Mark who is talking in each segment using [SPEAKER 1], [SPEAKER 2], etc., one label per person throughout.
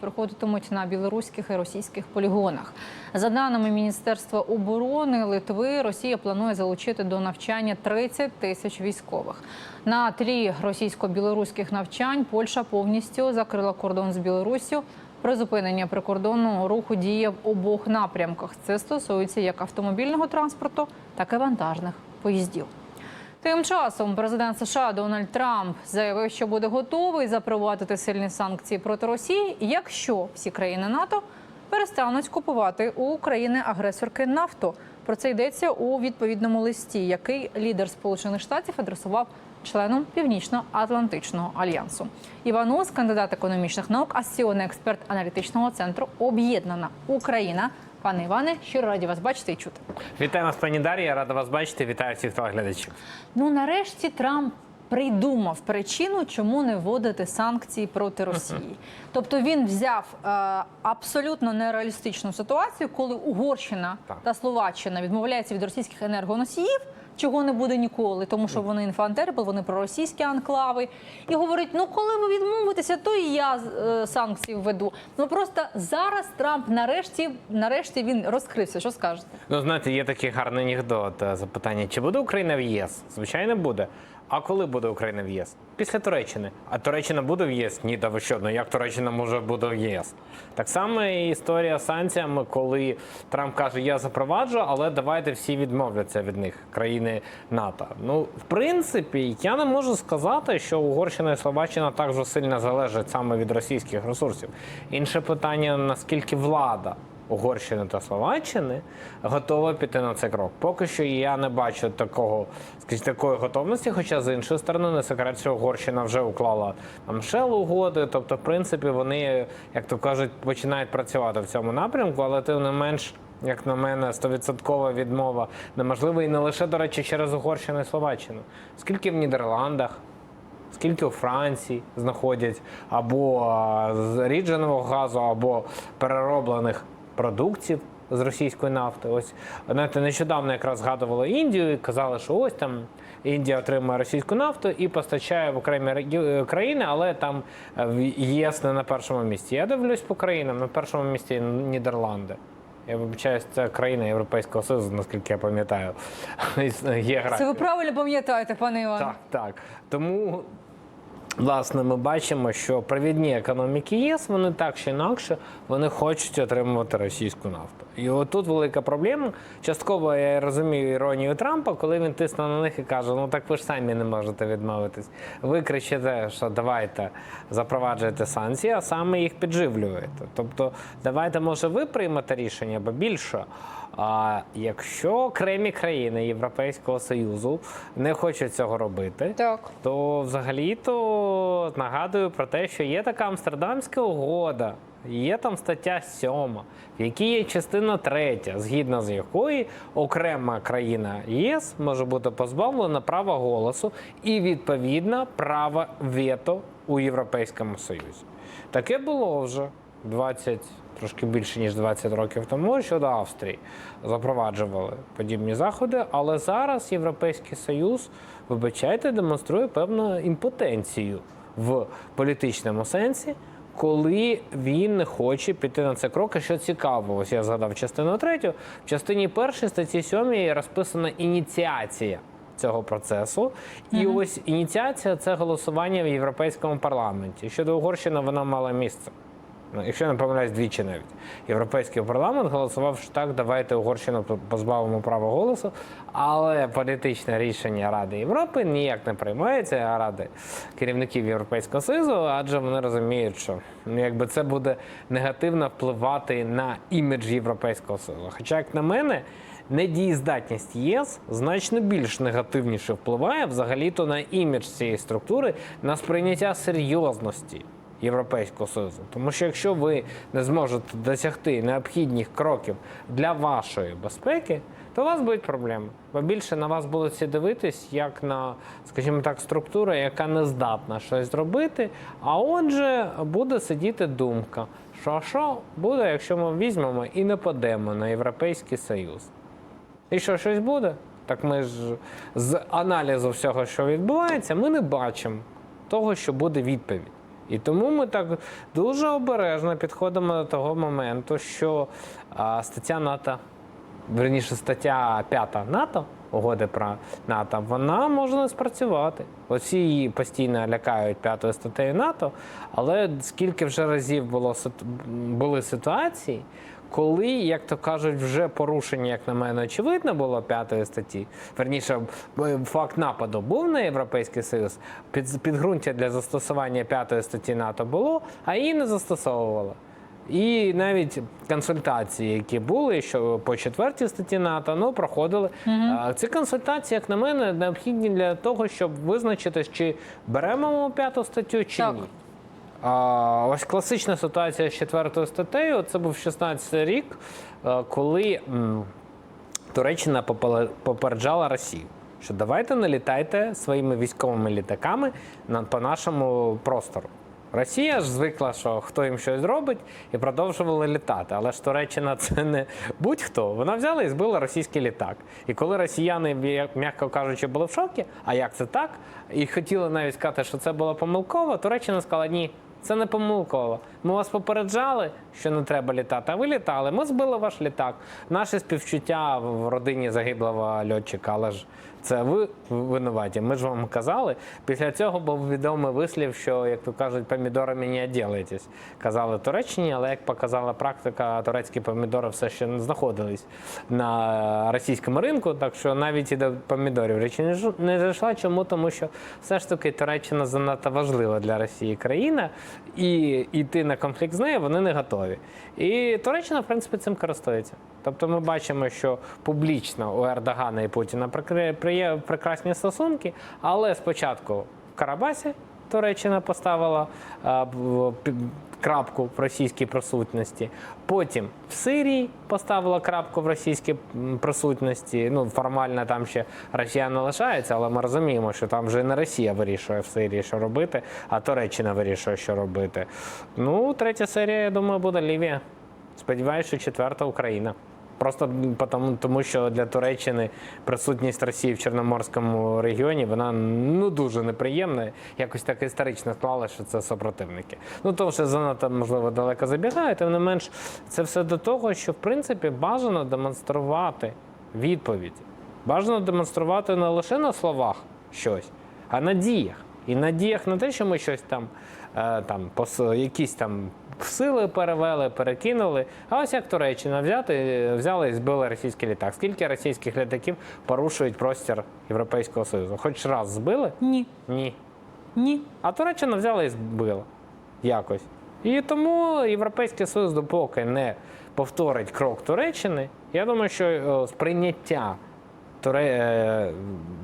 [SPEAKER 1] проходитимуть на білоруських і російських полігонах. За даними Міністерства оборони Литви, Росія планує залучити до навчання 30 тисяч військових. На тлі російсько-білоруських навчань Польща повністю закрила кордон з Білоруссю. Призупинення прикордонного руху діє в обох напрямках. Це стосується як автомобільного транспорту, так і вантажних поїздів. Тим часом президент США Дональд Трамп заявив, що буде готовий запровадити сильні санкції проти Росії, якщо всі країни НАТО перестануть купувати у України агресорки нафту. Про це йдеться у відповідному листі, який лідер Сполучених Штатів адресував членам Північно-Атлантичного альянсу. Іван Ус, кандидат економічних наук, асоційний експерт аналітичного центру Об'єднана Україна. Пане Іване, щиро раді вас бачити і чути.
[SPEAKER 2] Вітаю вас, пані Дар'я. Рада вас бачити. Вітаю всіх телеглядачів.
[SPEAKER 1] Ну нарешті Трамп придумав причину, чому не вводити санкції проти Росії. Тобто він взяв е, абсолютно нереалістичну ситуацію, коли Угорщина
[SPEAKER 2] Так.
[SPEAKER 1] та Словаччина відмовляються від російських енергоносіїв. Чого не буде ніколи, тому що вони інфантерпл, вони проросійські анклави, і говорить: ну коли ви відмовитеся, то і я е, санкції введу. Ну просто зараз Трамп нарешті, нарешті він розкрився. Що скажете?
[SPEAKER 2] Ну, знаєте, є такий гарний анекдот. е, Запитання: чи буде Україна в ЄС? Звичайно, буде. А коли буде Україна в ЄС? Після Туреччини. А Туреччина буде в ЄС? Ні, та ви що? Ну як Туреччина може бути в ЄС? Так само і історія з санкціями, коли Трамп каже, я запроваджу, але давайте всі відмовляться від них, країни НАТО. Ну, в принципі, я не можу сказати, що Угорщина і Словаччина так же сильно залежать саме від російських ресурсів. Інше питання: наскільки влада. Угорщини та Словаччини готова піти на цей крок. Поки що я не бачу такого, скажімо, такої готовності. Хоча з іншої сторони, не секрет, що Угорщина вже уклала там шел угоди. Тобто, в принципі, вони, як то кажуть, починають працювати в цьому напрямку, але тим не менш. Як на мене, стовідсоткова відмова неможлива і не лише, до речі, через Угорщину і Словаччину. Скільки в Нідерландах, скільки у Франції знаходять або зрідженого газу, або перероблених продуктів з російської нафти. Ось знаєте, нещодавно якраз згадували Індію і казали, що ось там Індія отримує російську нафту і постачає в окремі регі- країни, але там е, в єс не на першому місці. Я дивлюсь по країнам. На першому місці Нідерланди. Я вибачаюсь, це країна Європейського Союзу, наскільки я пам'ятаю.
[SPEAKER 1] Це ви правильно пам'ятаєте, пане Іване?
[SPEAKER 2] Так, так. Тому, власне, ми бачимо, що провідні економіки ЄС, вони так чи інакше, вони хочуть отримувати російську нафту. І отут велика проблема. Частково я розумію іронію Трампа, коли він тисне на них і каже: ну так ви ж самі не можете відмовитись. Ви кричите, що давайте запроваджуйте санкції, а саме їх підживлюєте. Тобто, давайте, може, ви приймете рішення, або більше. А якщо окремі країни Європейського Союзу не хочуть цього робити,
[SPEAKER 1] Так.
[SPEAKER 2] то взагалі-то нагадую про те, що є така Амстердамська угода, є там стаття 7, в якій є частина 3, згідно з якої окрема країна ЄС може бути позбавлена права голосу і відповідно права вето у Європейському Союзі. Таке було вже 20, трошки більше ніж 20 років тому щодо Австрії запроваджували подібні заходи, але зараз Європейський Союз, вибачайте, демонструє певну імпотенцію в політичному сенсі. Коли він не хоче піти на це крок, і що цікаво, ось я згадав частину третю. В частині першої статті 7 розписана ініціація цього процесу. І ось ініціація це голосування в Європейському парламенті. Щодо Угорщини, вона мала місце. Ну, якщо я не помиляюсь, двічі навіть. Європейський парламент голосував, що так, давайте Угорщину позбавимо права голосу, але політичне рішення Ради Європи ніяк не приймається, Ради керівників Європейського Союзу, адже вони розуміють, що ну, якби це буде негативно впливати на імідж Європейського Союзу. Хоча, як на мене, недієздатність ЄС значно більш негативніше впливає взагалі-то на імідж цієї структури, на сприйняття серйозності. Європейського союзу, тому що якщо ви не зможете досягти необхідних кроків для вашої безпеки, то у вас будуть проблеми. Бо більше на вас будуть всі дивитись як на, скажімо так, структуру, яка не здатна щось зробити. А отже, буде сидіти думка, що що буде, якщо ми візьмемо і нападемо на Європейський Союз. І що щось буде? Так ми ж з аналізу всього, що відбувається, ми не бачимо того, що буде відповідь. І тому ми так дуже обережно підходимо до того моменту, що стаття НАТО, верніше, стаття 5 НАТО, угоди про НАТО, вона може не спрацювати. Оці її постійно лякають п'ятою статтею НАТО, але скільки вже разів було були ситуації, коли, як то кажуть, вже порушення, як на мене, очевидно було п'ятої статті. Верніше, факт нападу був на Європейський Союз, під, підґрунтя для застосування п'ятої статті НАТО було, а її не застосовували. І навіть консультації, які були що по четвертій статті НАТО, ну проходили. А Ці консультації, як на мене, необхідні для того, щоб визначити, чи беремо п'яту статтю, чи
[SPEAKER 1] Так.
[SPEAKER 2] ні. А, ось класична ситуація з четвертою статтею. Це був 16 рік, е, коли Туреччина попереджала Росію, що давайте не літайте своїми військовими літаками на, по нашому простору. Росія ж звикла, що хто їм щось зробить, і продовжували літати. Але ж Туреччина це не будь-хто. Вона взяла і збила російський літак. І коли росіяни, як- м'яко кажучи, були в шокі, а як це так? І хотіли навіть сказати, що це було помилково, Туреччина сказала, ні, це не помилково. Ми вас попереджали, що не треба літати, а ви літали. Ми збили ваш літак. Наше співчуття в родині загиблого льотчика, але ж це ви винуваті. Ми ж вам казали. Після цього був відомий вислів, що, як то кажуть, помідорами не оділаєтесь. Казали Туреччині, але як показала практика, турецькі помідори все ще не знаходились на російському ринку. Так що навіть і до помідорів речі не зайшла. Чому? Тому що все ж таки Туреччина занадто важлива для Росії країна, і йти на конфлікт з нею вони не готові. І Туреччина, в принципі, цим користується. Тобто ми бачимо, що публічно у Ердогана і Путіна прикри- приє- прекрасні стосунки, але спочатку в Карабасі Туреччина поставила а, крапку в російській присутності. Потім в Сирії поставила крапку в російській присутності. Ну, формально там ще росіяни лишаються, але ми розуміємо, що там вже не Росія вирішує в Сирії, що робити, а Туреччина вирішує, що робити. Ну, третя серія, я думаю, буде Лівія. Сподіваюся, що четверта Україна. Просто м, потому, тому, що для Туреччини присутність Росії в Чорноморському регіоні вона ну дуже неприємна. Якось так історично склалося, що це супротивники. Ну то вже занадто можливо далеко забігає. Тим не менш, це все до того, що в принципі бажано демонструвати відповідь. Бажано демонструвати не лише на словах щось, а на діях. І на діях не те, що ми щось там, е, там якісь там сили перевели, перекинули. А ось як Туреччина взяти, взяли і збили російський літак. Скільки російських літаків порушують простір Європейського Союзу? Хоч раз збили?
[SPEAKER 1] Ні.
[SPEAKER 2] Ні.
[SPEAKER 1] Ні.
[SPEAKER 2] А Туреччина взяла і збила якось. І тому Європейський Союз, допоки не повторить крок Туреччини, я думаю, що е, сприйняття Туре... е,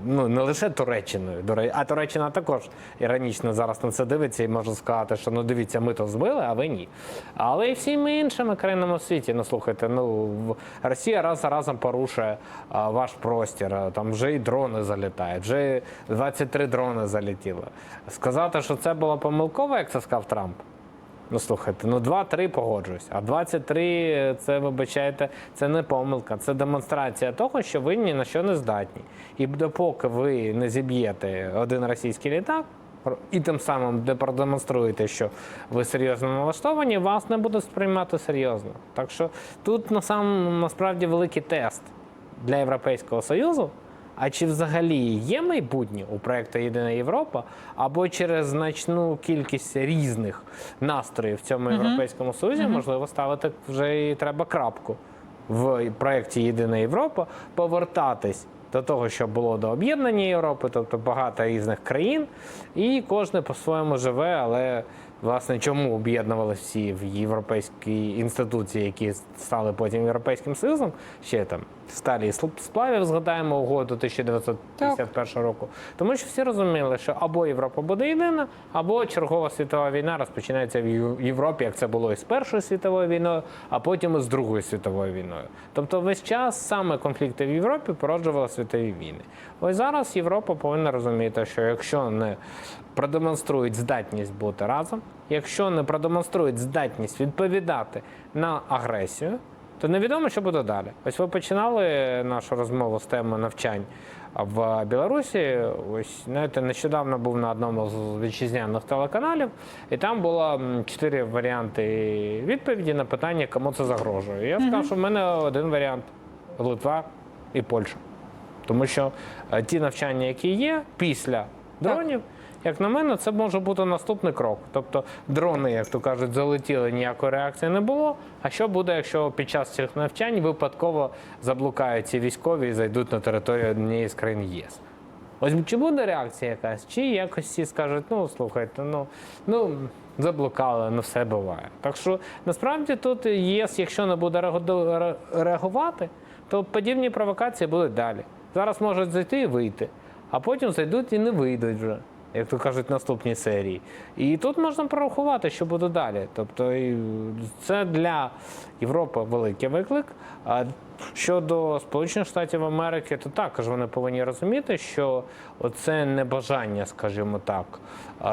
[SPEAKER 2] ну, не лише Туреччиною, а Туреччина також іронічно зараз на це дивиться і може сказати, що ну дивіться, ми то збили, а ви ні. Але і всіми іншими країнами у світі, ну слухайте, ну Росія раз за разом порушує а, ваш простір. Там вже і дрони залітають, вже 23 дрони залетіли. Сказати, що це було помилково, як це сказав Трамп. Ну слухайте, ну 2-3 погоджуюсь, а 23 це, вибачайте, це не помилка, це демонстрація того, що ви ні на що не здатні. І допоки ви не зіб'єте один російський літак, і тим самим де продемонструєте, що ви серйозно налаштовані, вас не будуть сприймати серйозно. Так що тут насам, насправді великий тест для Європейського Союзу. А чи взагалі є майбутнє у проєкту Єдина Європа, або через значну кількість різних настроїв в цьому європейському союзі можливо ставити вже і треба крапку в проєкті Єдина Європа, повертатись до того, що було до об'єднання Європи, тобто багато різних країн, і кожне по-своєму живе, але власне чому об'єднувалися всі в європейській інституції, які стали потім Європейським Союзом, ще там сталі сплавів, згадаємо угоду 1951 року. Тому що всі розуміли, що або Європа буде єдина, або чергова світова війна розпочинається в Європі, як це було і з Першою світовою війною, а потім і з Другою світовою війною. Тобто весь час саме конфлікти в Європі породжували світові війни. Ось зараз Європа повинна розуміти, що якщо не продемонструють здатність бути разом, якщо не продемонструють здатність відповідати на агресію, то невідомо, що буде далі. Ось ви починали нашу розмову з теми навчань в Білорусі. Ось знаєте, нещодавно був на одному з вітчизняних телеканалів, і там було чотири варіанти відповіді на питання, кому це загрожує. Я сказав, що в мене один варіант Литва і Польща. Тому що е, ті навчання, які є після дронів, як на мене, це може бути наступний крок. Тобто дрони, як то кажуть, залетіли, ніякої реакції не було. А що буде, якщо під час цих навчань випадково заблукають ці військові і зайдуть на територію однієї з країн ЄС? Ось чи буде реакція якась, чи якось всі скажуть, ну слухайте, ну ну заблукали, ну все буває. Так що насправді тут ЄС, якщо не буде реагувати, то подібні провокації будуть далі. Зараз можуть зайти і вийти, а потім зайдуть і не вийдуть вже. Як то кажуть, наступній серії. І тут можна прорахувати, що буде далі. Тобто це для Європи великий виклик. Щодо Сполучених Штатів Америки, то також вони повинні розуміти, що оце небажання, скажімо так,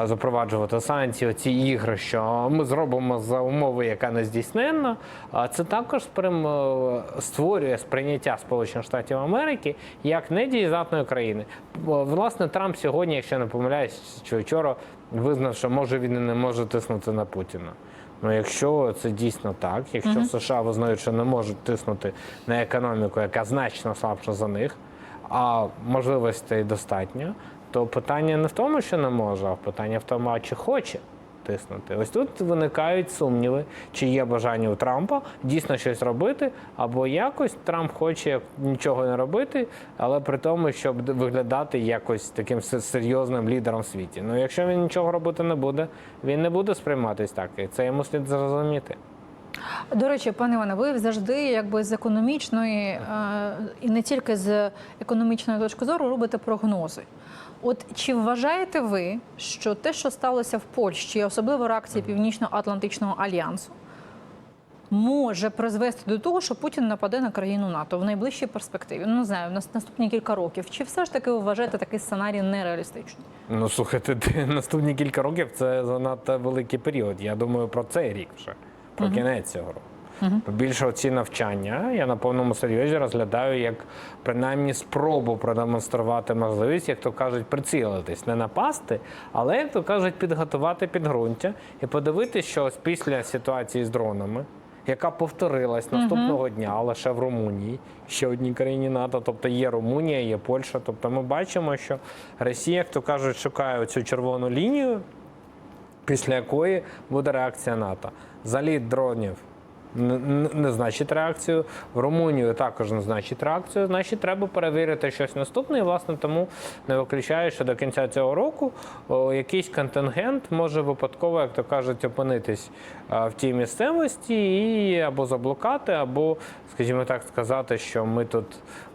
[SPEAKER 2] запроваджувати санкції, оці ігри, що ми зробимо за умови, яка не здійсненна. А це також е, створює сприйняття Сполучених Штатів Америки як недієздатної країни. Власне, Трамп сьогодні, якщо не помиляюсь, чи вчора визнав, що може він і не може тиснути на Путіна. Ну, якщо це дійсно так, якщо США визнають, що не можуть тиснути на економіку, яка значно слабша за них, а можливостей достатньо, то питання не в тому, що не може, а питання в тому, а чи хоче тиснути. Ось тут виникають сумніви, чи є бажання у Трампа дійсно щось робити, або якось Трамп хоче нічого не робити, але при тому, щоб виглядати якось таким серйозним лідером в світі. Ну, якщо він нічого робити не буде, він не буде сприйматись так. І це йому слід зрозуміти.
[SPEAKER 1] До речі, пане Іване, ви завжди якби з економічної е, і не тільки з економічної точки зору робите прогнози. От чи вважаєте ви, що те, що сталося в Польщі, особливо реакція Північно-Атлантичного альянсу, може призвести до того, що Путін нападе на країну НАТО в найближчій перспективі? Ну не знаю, в наступні кілька років. Чи все ж таки ви вважаєте такий сценарій нереалістичним?
[SPEAKER 2] Ну слухайте, наступні кілька років це занадто великий період. Я думаю про цей рік вже, про кінець цього року. Більше ці навчання я на повному серйозі розглядаю як принаймні спробу продемонструвати можливість, як то кажуть, прицілитись, не напасти, але як то кажуть, підготувати підґрунтя і подивитися, що ось після ситуації з дронами. Яка повторилась наступного дня лише в Румунії, ще одній країні НАТО. Тобто є Румунія, є Польща. Тобто ми бачимо, що Росія, як то кажуть, шукає цю червону лінію, після якої буде реакція НАТО. Заліт дронів не, значить реакцію. В Румунію також не значить реакцію. Значить, треба перевірити щось наступне. І, власне, тому не виключаю, що до кінця цього року якийсь контингент може випадково, як то кажуть, опинитись в тій місцевості і або заблукати, або, скажімо так, сказати, що ми тут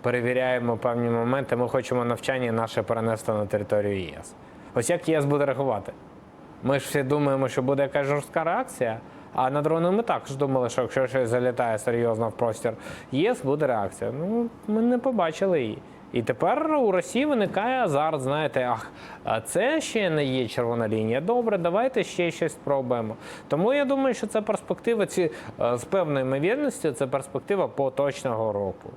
[SPEAKER 2] перевіряємо певні моменти. Ми хочемо навчання наше перенести на територію ЄС. Ось як ЄС буде реагувати? Ми ж всі думаємо, що буде якась жорстка реакція. А на дрони ми також думали, що якщо щось залітає серйозно в простір ЄС, буде реакція. Ну, ми не побачили її. І тепер у Росії виникає азарт, знаєте, ах, а це ще не є червона лінія. Добре, давайте ще щось спробуємо. Тому я думаю, що це перспектива ці е, з певною ймовірністю, це перспектива поточного року.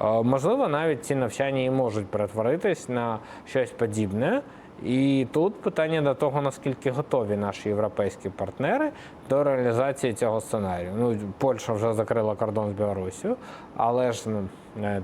[SPEAKER 2] Е, Можливо, навіть ці навчання і можуть перетворитись на щось подібне. І тут питання до того, наскільки готові наші європейські партнери до реалізації цього сценарію. Ну, Польща вже закрила кордон з Білорусію, але ж ну, е,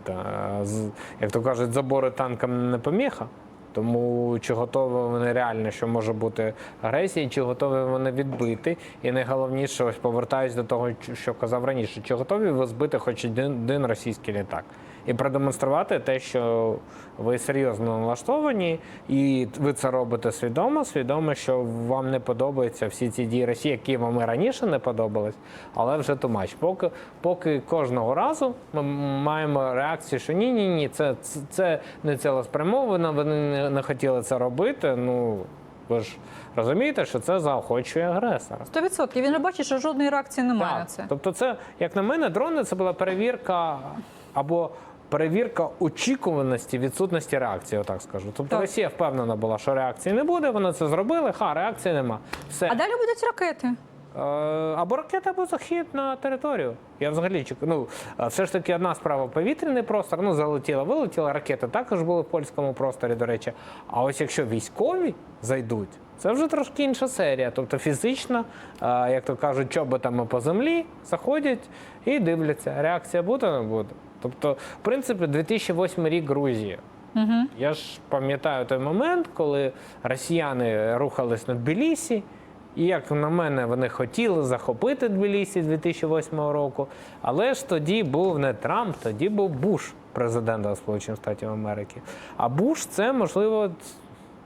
[SPEAKER 2] як то кажуть, забори танкам не поміха. Тому чи готові вони реально, що може бути агресія, чи готові вони відбити? І найголовніше, ось повертаюсь до того, що казав раніше, чи готові ви збити хоч один, один російський літак? І продемонструвати те, що ви серйозно налаштовані, і ви це робите свідомо, свідомо, що вам не подобаються всі ці дії Росії, які вам і раніше не подобались, але вже тумач. Поки, поки кожного разу ми маємо реакцію, що ні, ні, ні, це, це, це не цілеспрямовано, вони не, не хотіли це робити. Ну ви ж розумієте, що це заохочує агресора.
[SPEAKER 1] 100%. Він же бачить, що жодної реакції немає на це.
[SPEAKER 2] Тобто, це, як на мене, дрони це була перевірка або перевірка очікуваності відсутності реакції, отак скажу. Тобто
[SPEAKER 1] Так.
[SPEAKER 2] Росія впевнена була, що реакції не буде, вони це зробили, ха, реакції нема. Все.
[SPEAKER 1] А далі будуть ракети.
[SPEAKER 2] Е, Або ракета, або захід на територію. Я взагалі чекаю. Ну, все ж таки, одна справа повітряний простор, ну, залетіла, вилетіла, ракети також були в польському просторі, до речі. А ось якщо військові зайдуть, це вже трошки інша серія. Тобто фізично, е, як то кажуть, чоботами по землі заходять і дивляться, реакція буде, не буде. Тобто, в принципі, 2008 рік Грузії.
[SPEAKER 1] Угу.
[SPEAKER 2] Я ж пам'ятаю той момент, коли росіяни рухались на Тбілісі, і як на мене, вони хотіли захопити Тбілісі 2008 року. Але ж тоді був не Трамп, тоді був Буш, президент Сполучених Штатів Америки. А Буш це можливо.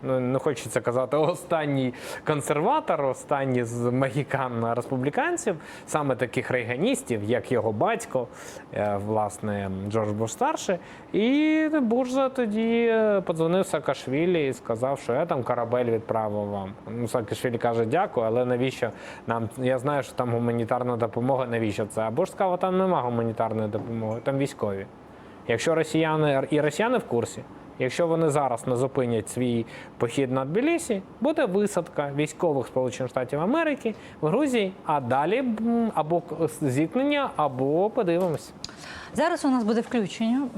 [SPEAKER 2] Ну, не хочеться казати останній консерватор, останній з магікан республіканців, саме таких рейганістів, як його батько, е, власне, Джордж Буш старший. І Буш за тоді е, подзвонив Саакашвілі і сказав, що я там корабель відправив вам. Ну, Саакашвілі каже, дякую, але навіщо нам? Я знаю, що там гуманітарна допомога, навіщо це? А Буш сказав, там нема гуманітарної допомоги, там військові. Якщо росіяни і росіяни в курсі, якщо вони зараз не зупинять свій похід на Тбілісі, буде висадка військових Сполучених Штатів Америки в Грузії, а далі або зіткнення, або подивимось.
[SPEAKER 1] Зараз у нас буде включення